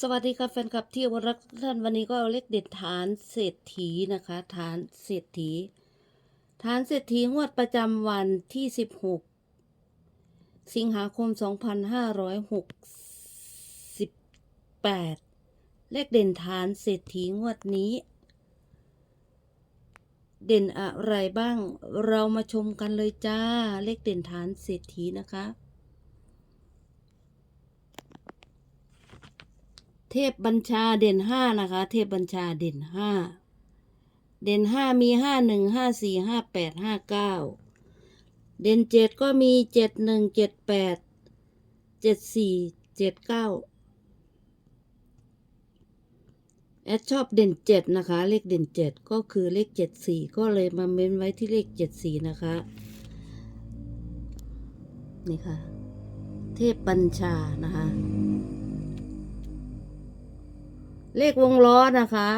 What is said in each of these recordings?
สวัสดีครับแฟนคลับที่วรักทุกท่านวันนี้ก็เอาเลขเด็ดฐานเศรษฐีนะคะ ฐานเศรษฐี ฐานเศรษฐีงวดประจำวันที่16สิงหาคม2568เลขเด่นฐานเศรษฐีงวดนี้ เด่นอะไรบ้างเรามาชมกันเลยจ้า เลขเด่นฐานเศรษฐีนะคะ ทพบัญชาเด่นห้านะคะ เทพบัญชาเด่นห้าเด่นห้ามีห้าหนึ่งห้าสี่ห้าแปดห้าเก้าเด่นเจ็ดก็มีเจ็ดหนึ่งเจ็ดแปดเจ็ดสี่เจ็ดเก้าแอดชอบเด่นเจ็ดนะคะ เลขเด่นเจ็ดก็คือเลขเจ็ดสี่ก็เลยมาเม้นไว้ที่เลขเจ็ดสี่นะคะ นี่ค่ะ เทพบัญชานะคะ เลขวงล้อนะคะ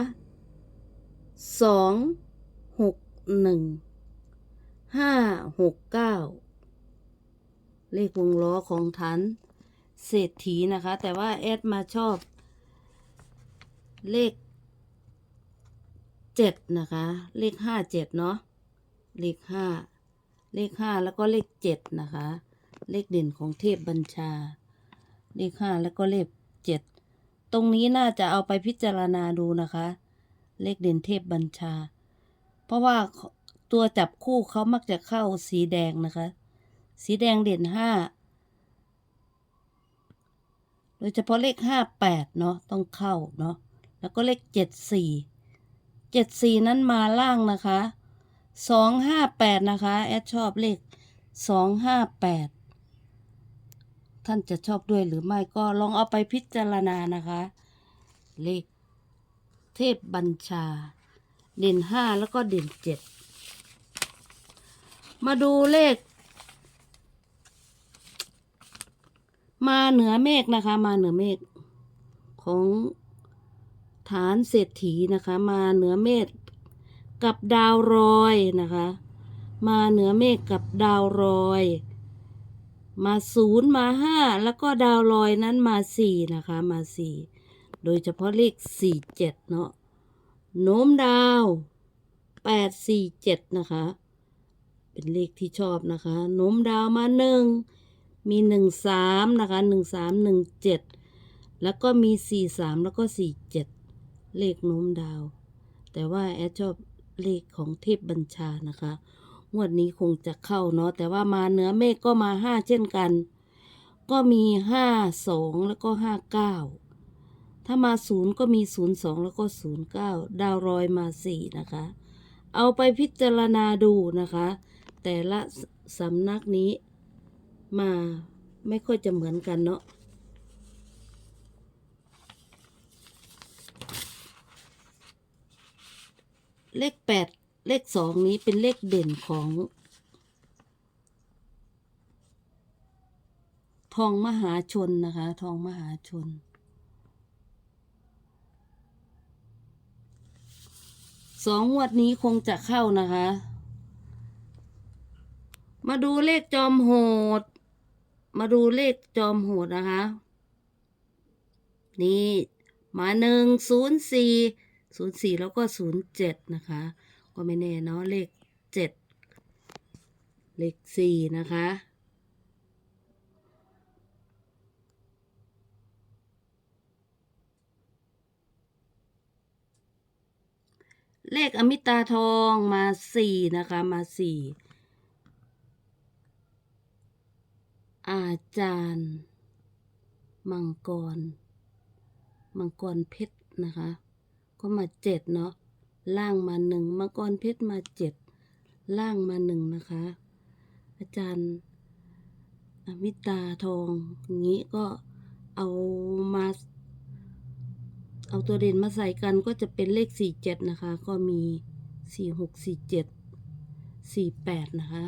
สองหกหนึ่งห้าหกเก้าเลขวงล้อของฐานเศรษฐีนะคะ แต่ว่าแอดมาชอบ เลขเจ็ดนะคะ เลขห้าเจ็ดเนาะเลขห้าเลขห้าแล้วก็เลขเจ็ดนะคะ เลขเด่นของเทพบัญชา เลขห้าแล้วก็เลขเจ็ด ตรงนี้น่าจะเอาไปพิจารณาดูนะคะ เลขเด่นเทพบัญชา เพราะว่าตัวจับคู่เขามักจะเข้าสีแดงนะคะ สีแดงเด่นห้าโดยเฉพาะเลขห้าแปดเนาะต้องเข้าเนาะแล้วก็เลขเจ็ดสี่เจ็ดสี่นั้นมาล่างนะคะสองห้าแปดนะคะ แอดชอบเลขสองห้าแปด ท่านจะชอบด้วยหรือไม่ก็ลองเอาไปพิจารณานะคะ เลขเทพบัญชา เด่นห้าแล้วก็เด่นเจ็ดมาดูเลข มาเหนือเมฆนะคะ มาเหนือเมฆของฐานเศรษฐีนะคะ มาเหนือเมฆกับดาวรอยนะคะ มาเหนือเมฆกับดาวรอย มาศูนย์มาห้าแล้วก็ดาวลอยนั้นมาสี่นะคะมาสี่โดยเฉพาะเลขสี่เจ็ดเนาะโน้มดาวแปดสี่เจ็ดนะคะ เป็นเลขที่ชอบนะคะโน้มดาวมาหนึ่งมีหนึ่งสามนะคะหนึ่งสามหนึ่งเจ็ดแล้วก็มีสี่สามแล้วก็สี่เจ็ดเลขโน้มดาว แต่ว่าแอดชอบเลขของเทพบัญชานะคะ งวดนี้คงจะเข้าเนาะแต่ว่ามาเหนือเมฆก็มาห้าเช่นกัน ก็มีห้าสองแล้วก็ห้าเก้าถ้ามาศูนย์ก็มีศูนย์สองแล้วก็ศูนย์เก้าดาวรอยมาสี่นะคะ เอาไปพิจารณาดูนะคะ แต่ละสสำนักนี้มาไม่ค่อยจะเหมือนกันเนาะเลขแปด เลขสองนี้เป็นเลขเด่นของ ทองมหาชนนะคะ ทองมหาชน สองงวดนี้คงจะเข้านะคะ มาดูเลขจอมโหด มาดูเลขจอมโหดนะคะ นี่มาหนึ่งศูนย์สี่ศูนย์สี่แล้วก็ศูนย์เจ็ดนะคะ ก็ไม่แน่เนาะเลขเจ็ดเลขสี่นะคะ เลขอมิตาทองมาสี่นะคะมาสี่อาจารย์ มังกร มังกรเพชรนะคะ ก็มาเจ็ดเนาะ ล่างมาหนึ่งมังกรเพชรมาเจ็ดล่างมาหนึ่งนะคะ อาจารย์อมิตาทองอย่างนี้ก็เอามาเอาตัวเด่นมาใส่กันก็จะเป็นเลขสี่เจ็ดนะคะ ก็มีสี่หกสี่เจ็ดสี่แปดนะคะ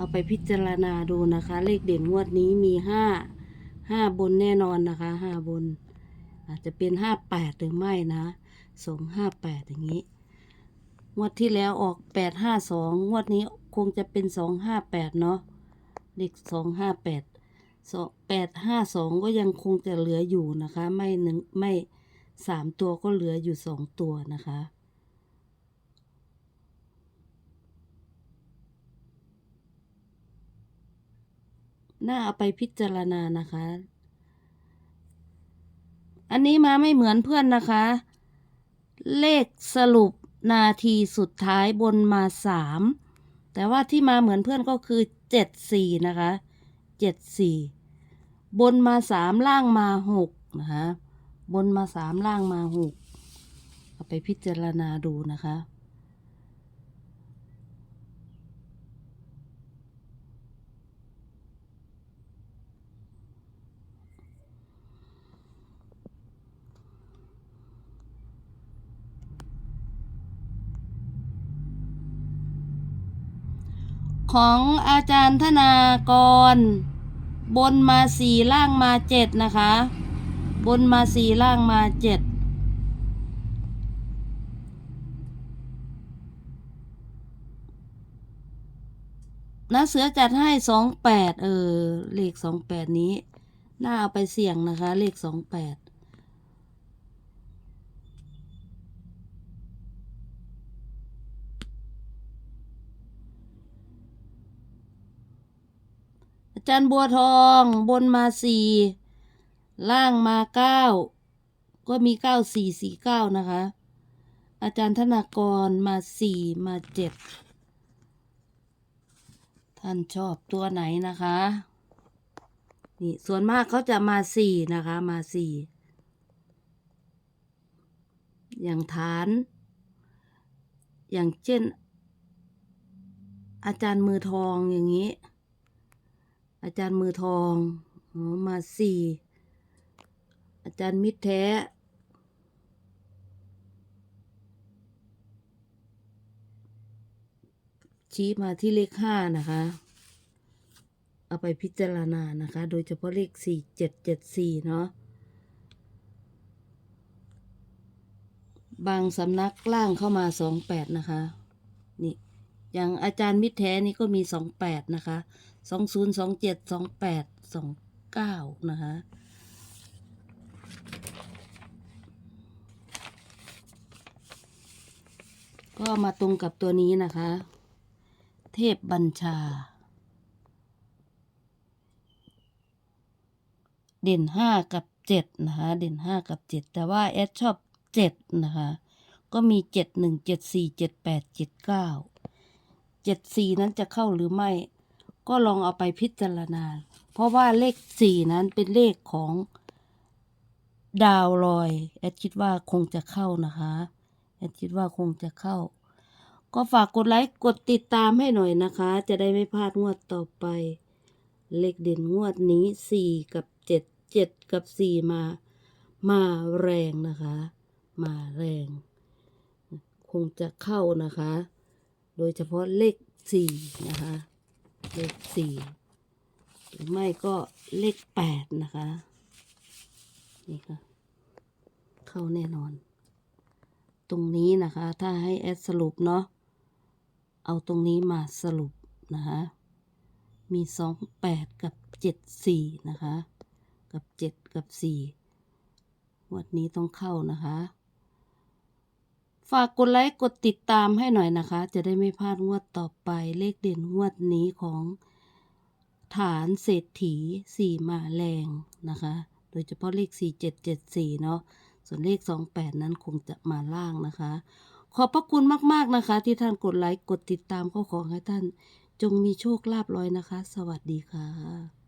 เอาไปพิจารณาดูนะคะ เลขเด่นงวดนี้มีห้าห้าบนแน่นอนนะคะห้าบน อาจจะเป็นห้าแปดหรือไม่นะสองห้าแปดอย่างนี้ งวดที่แล้วออกแปดห้าสองงวดนี้คงจะเป็นสองห้าแปดเนาะเลขสองห้าแปดสองแปดห้าสองก็ยังคงจะเหลืออยู่นะคะ ไม่หนึ่งไม่สามตัวก็เหลืออยู่สองตัวนะคะ น่าเอาไปพิจารณานะคะ อันนี้มาไม่เหมือนเพื่อนนะคะ เลขสรุปนาทีสุดท้ายบนมาสามแต่ว่าที่มาเหมือนเพื่อนก็คือเจ็ดสี่นะคะเจ็ดสี่บนมาสามล่างมาหกนะคะบนมาสามล่างมาหกเอาไปพิจารณาดูนะคะ ของอาจารย์ธนากร บนมาสี่ล่างมาเจ็ดนะคะ บนมาสี่ล่างมาเจ็ดนะเสือจัดให้สองแปดเออ เลขสองแปดนี้ น่าเอาไปเสี่ยงนะคะ เลขสองแปด อาจารย์บัวทองบนมาสี่ล่างมาเก้าก็มีเก้าสี่สี่เก้านะคะ อาจารย์ธนากรมาสี่มาเจ็ดท่านชอบตัวไหนนะคะ นี่ส่วนมากเขาจะมาสี่นะคะมาสี่อย่างฐาน อย่างเช่น อาจารย์มือทองอย่างนี้ อาจารย์มือทองอมาสี่อาจารย์มิตรแท้ ชี้มาที่เลขห้านะคะ เอาไปพิจารณานะคะ โดยเฉพาะเลขสี่เจ็ดเจ็ดสี่เนาะบางสำนักล่างเข้ามาสองแปดนะคะ นี่ อย่างอาจารย์มิตรแท้นี่ก็มีสองแปดนะคะ สองศูนย์สองเจ็ดสองแปดสองเก้านะคะก็มาตรงกับตัวนี้นะคะ เทพบัญชา เด่นห้ากับเจ็ดนะคะ เด่นห้ากับเจ็ดแต่ว่าแอดชอบเจ็ดนะคะ ก็มีเจ็ดหนึ่งเจ็ดสี่เจ็ดแปดเจ็ดเก้าเจ็ดสี่นั้นจะเข้าหรือไม่ ก็ลองเอาไปพิจารณา เพราะว่าเลขสี่นั้นเป็นเลขของดาวลอยแอดคิดว่าคงจะเข้านะคะแอดคิดว่าคงจะเข้า ก็ฝากกดไลค์กดติดตามให้หน่อยนะคะ จะได้ไม่พลาดงวดต่อไป เลขเด่นงวดนี้สี่กับเจ็ดเจ็ดกับสี่มา มาแรงนะคะ มาแรง คงจะเข้านะคะ โดยเฉพาะเลขสี่นะคะ เลขสี่หรือไม่ก็เลขแปดนะคะ นี่ค่ะ เข้าแน่นอน ตรงนี้นะคะ ถ้าให้แอดสรุปเนาะเอาตรงนี้มาสรุปนะคะ มีสองแปดกับเจ็ดสี่นะคะ กับเจ็ดกับสี่วันนี้ต้องเข้านะคะ ฝากกดไลค์กดติดตามให้หน่อยนะคะ จะได้ไม่พลาดงวดต่อไปเลขเด่นงวดนี้ของฐานเศรษฐีสี่มาแรงนะคะ โดยเฉพาะเลขสี่เจ็ดเนาะส่วนเลขสองแปดนั้นคงจะมาล่างนะคะ ขอบพระคุณมาก ๆ นะคะ ที่ท่านกดไลค์กดติดตามก็ขอให้ท่านจงมีโชคลาภลอยนะคะ สวัสดีค่ะ